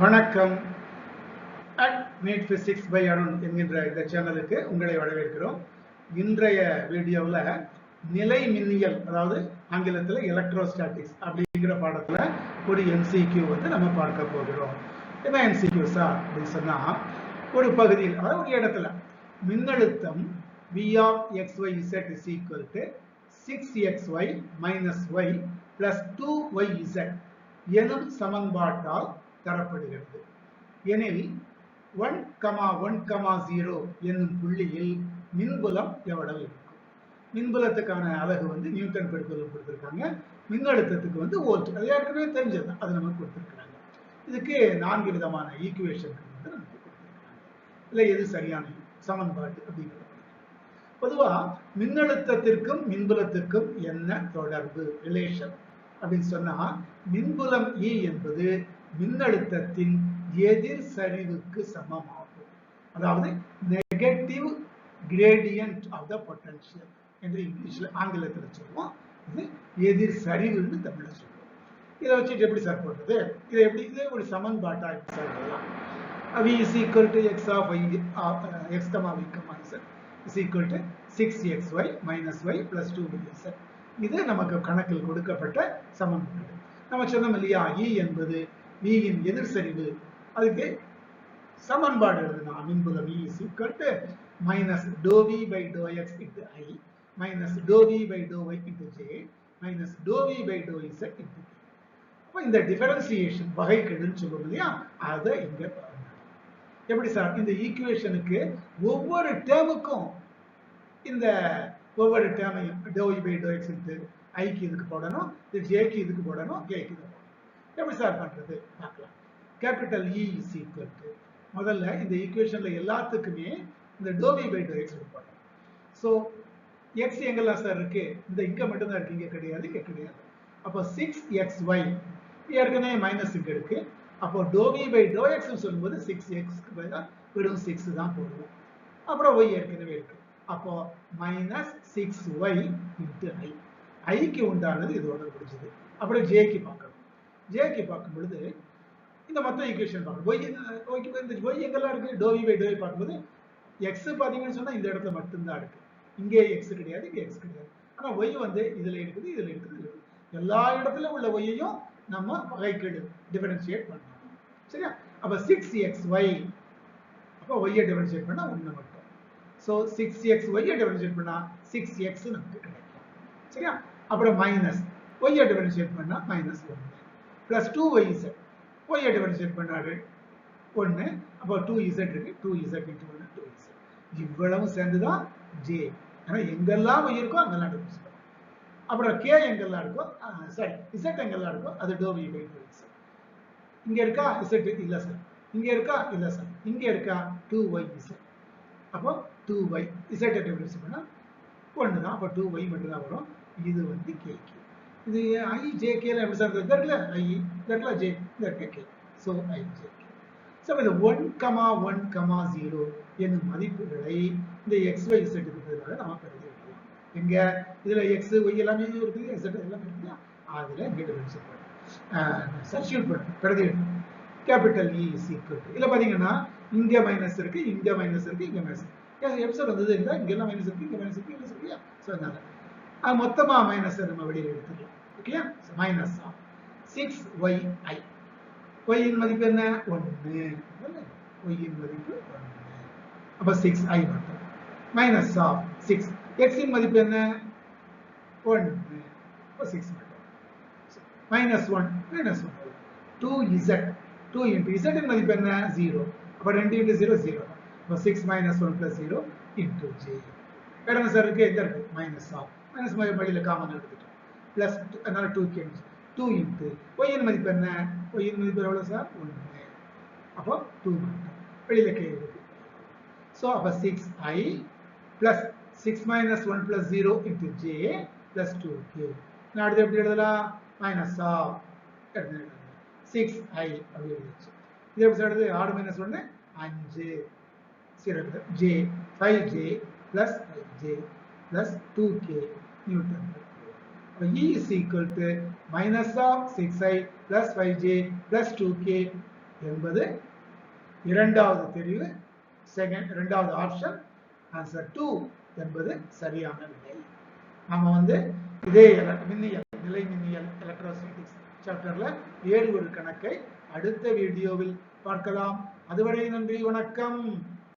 வணக்கம். At meet physics by Arun என்கின்ற இந்த சேனலுக்கு உங்களை வரவேற்கிறோம். இன்றைய வீடியோவில் நிலை மின்னியல் அதாவது ஆங்கிலத்தில் எலக்ட்ரோஸ்டாட்டிக்ஸ் அப்படிங்கிற பாடத்தில் ஒரு எம்சிக்யூ வந்து நம்ம பார்க்க போகிறோம். என்ன எம்சிக்யூஸா அப்படின்னு சொன்னால் ஒரு பகுதியில் அதாவது ஒரு இடத்துல மின்னழுத்தம் V of xyz is equal to 6xy minus y plus 2yz எனும் சமன்பாட்டால் தரப்படுகிறது. எனில் 1, 1, 0 என்னும் புள்ளியில் மின்புலம் எவ்வளவு இருக்கும்? மின்புலத்துக்கான அழகு வந்து நியூட்டன் பெருக்கல் கொடுத்திருக்காங்க. மின்னழுத்தத்துக்கு வந்து வோல்ட் அது ஏற்கனவே தெரிஞ்சது. அது நமக்கு கொடுத்துருக்காங்க இதுக்கு நான்கு விதமான ஈக்குவேஷன் வந்து நமக்கு கொடுத்துருக்காங்க இல்லை எது சரியான சமன்பாடு அப்படிங்கிறது பொதுவா மின்னழுத்தத்திற்கும் மின்புலத்திற்கும் என்ன தொடர்பு? ரிலேஷன் அப்படின்னு சொன்னா மின்புலம் இ என்பது மின்னழுத்தத்தின் எதிர் சரிவுக்கு சமமாகும். அதாவது negative gradient of the potential என்று இங்கிலீஷில் ஆங்கிலத்தில் சொல்லுவோம். இது எதிர் சரிவுன்னு தமிழில் சொல்லுவோம். இதை வச்சுட்டு எப்படி சார் போடுறது? இதை எப்படி இதே ஒரு சமன்பாட்டாக எப்படி சார் எழுதலாம் v is equal to x of y uh, x comma y comma z is equal to 6xy minus two plus 2yz இது நமக்கு கணக்கில் கொடுக்கப்பட்ட சமன்பாடு. நம்ம சொன்னோம் இல்லையா? இ என்பது மீயின் எதிர் சரிவு. அதுக்கு சமன்பாடு எழுதுனா மின்புலம் E is equal to minus doe V by doe X into I minus doe V by doe Y into J minus doe V by doe z into அப்போ இந்த டிஃபரன்சியேஷன் வகைக்கெடுன்னு சொல்லுவோம் இல்லையா? அதை இங்கே பாருங்க. எப்படி சார் இந்த ஈக்குவேஷனுக்கு ஒவ்வொரு டேர்முக்கும் இந்த ஒவ்வொரு டேர்மையும் E by e doe X into ஐக்கு இதுக்கு போடணும்? இது ஜேக்கு இதுக்கு போடணும்? கேக்கு இதுக்கு போடணும். எப்படி சார் பண்றது பார்க்கலாம். Capital E is equal to முதல்ல இந்த ஈக்குவேஷன்ல எல்லாத்துக்குமே இந்த doe V by doe X போடணும் ஸோ எக்ஸ் எங்கெல்லாம் சார் இருக்கு? இந்த இங்க மட்டும்தான் இருக்கு இங்கே கிடையாது இங்கே கிடையாது. அப்போ சிக்ஸ் எக்ஸ் ஒய் ஏற்கனவே மைனஸ் இங்க இருக்கு. அப்போ doe V by doe X சொல்லும்போது சிக்ஸ் எக்ஸ்க்கு பதிலாக வெறும் சிக்ஸ் தான் போடுவோம். அப்புறம் ஒய் ஏற்கனவே இருக்கு. அப்போ minus six Y into I ஐக்கு உண்டானது இதோட முடிஞ்சது. அப்புறம் ஜேக்கு பார்க்கலாம். ஜேகே பார்க்கும் பொழுது இந்த மொத்த ஈக்குவேஷன் பார்க்கணும் ஒய் இந்த ஒய் எங்கெல்லாம் இருக்கு? டோவி பை டோவி பார்க்கும்போது எக்ஸ் பார்த்தீங்கன்னு சொன்னா இந்த இடத்துல மட்டும்தான் இருக்கு. இங்கே எக்ஸ் கிடையாது இங்கே எக்ஸ் கிடையாது. ஆனா ஒய் வந்து இதுல இருக்குது இதுல இருக்குது இதுல இருக்குது. எல்லா இடத்துலையும் உள்ள ஒய்யையும் நம்ம வகைக்கெடு டிஃபரன்ஷியேட் பண்ணணும். சரியா? அப்ப சிக்ஸ் எக்ஸ் ஒய் அப்போ ஒய்யை டிஃபரன்ஷியேட் பண்ணா ஒன்று மட்டும். ஸோ சிக்ஸ் எக்ஸ் ஒய்யை டிஃபரன்ஷியேட் பண்ணா சிக்ஸ் எக்ஸ் நமக்கு கிடைக்கும். சரியா? அப்புறம் மைனஸ் ஒய்யை டிஃபரன்ஷியேட் பண்ணா மைனஸ் ஒன்று பிளஸ் டூ ஒய் இசட் ஒய்யை டிஃபரன்ஷியேட் பண்ணாரு ஒன்று அப்போ டூ இசட் இருக்கு. டூ இசட் இன்ட்டு ஒன்று டூ இசட் இவ்வளவும் சேர்ந்து தான் ஜே ஏன்னா எங்கெல்லாம் ஒய் இருக்கோ அங்கெல்லாம் டிஃபரன்ஸ் பண்ணும் அப்புறம் கே எங்கெல்லாம் இருக்கோ சாரி இசட் எங்கெல்லாம் இருக்கோ அது டோவி பை டூ இசட் இங்கே இருக்கா இசட் இல்லை சார் இங்கே இருக்கா? இல்லை சார் இங்கே இருக்கா? டூ ஒய் இசட் அப்போ டூ ஒய் இசட் டிஃபரன்ஸ் பண்ணால் ஒன்று தான் அப்போ டூ ஒய் மட்டும் தான் வரும். இது வந்து கேக்கு இது ஐ ஜே கேல எப்படி சார் இந்த இடத்துல ஐ இந்த ஜே இந்த இருக்க K so I J K so இந்த one comma one comma zero என்னும் மதிப்புகளை இந்த எக்ஸ் ஒய் செட் இருக்கிறதுனால நம்ம கருதி விடலாம் எங்க? இதுல எக்ஸ் ஒய் எல்லாமே இருக்குது. இசட் எல்லாமே இருக்குல்ல அதுல இங்கே பண்ணும் சப்ஸ்டியூட் பண்ணும் பிரதி கேபிட்டல் இ இஸ் ஈக்குவல் பார்த்தீங்கன்னா இல்ல இங்க மைனஸ் இருக்கு இங்க மைனஸ் இருக்கு இங்க மைனஸ் எப்சர் வந்தது இல்லை இங்கெல்லாம் மைனஸ் இருக்கு இங்க மைனஸ் இருக்கு மைனஸ் இருக்கு ஸோ அதனால அது மொத்தமா மைனஸ் நம்ம வெளியே எடுத்துக்கலாம் ஓகேயா minus of six Y I ஒய்யின் மதிப்பு என்ன ஒன்று ஒய்யின் மதிப்பு ஒன்று அப்ப சிக்ஸ் ஐ மட்டும் மைனஸ் ஆஃப் சிக்ஸ் எக்ஸின் மதிப்பு என்ன ஒன்று அப்போ சிக்ஸ் மட்டும் minus one minus one two Z two into இசட்டின் மதிப்பு என்ன ஜீரோ அப்போ ரெண்டு இன்ட்டு ஜீரோ ஜீரோ அப்போ six minus one plus zero into J இடங்க சார் இருக்கு எந்த இருக்கு மைனஸ் ஆஃப் மைனஸ் வழியில் காமன் எடுத்துட்டோம் ப்ளஸ் அதனால டூ கேம்ஸ் டூ இன்ட்டு ஒய்யின் மதிப்பு என்ன? ஒய்யின் மதிப்பு எவ்வளோ சார் ஒன்று அப்போ டூ மட்டும் வெளியில் கே இருக்கு. ஸோ அப்போ six I plus six minus one plus zero into J plus two K நான் அடுத்து எப்படி எழுதலாம்? மைனஸ் ஆஃப் சிக்ஸ் ஐ அப்படி எழுதிச்சு இது எப்படி சொல்றது ஆறு மைனஸ் ஒன்று அஞ்சு. சிறப்பு J five J plus five J plus two K Newton E is equal to minus of 6i plus 5j plus 2k என்பது இரண்டாவது தெரிவு. செகண்ட் இரண்டாவது ஆப்ஷன் ஆன்சர் டூ என்பது சரியான விடை. நம்ம வந்து இதே மின்னியல் நிலை மின்னியல் எலக்ட்ரோஸ்டாட்டிக்ஸ் சாப்டர்ல ஏழு ஒரு கணக்கை அடுத்த வீடியோவில் பார்க்கலாம். அதுவரை நன்றி வணக்கம்.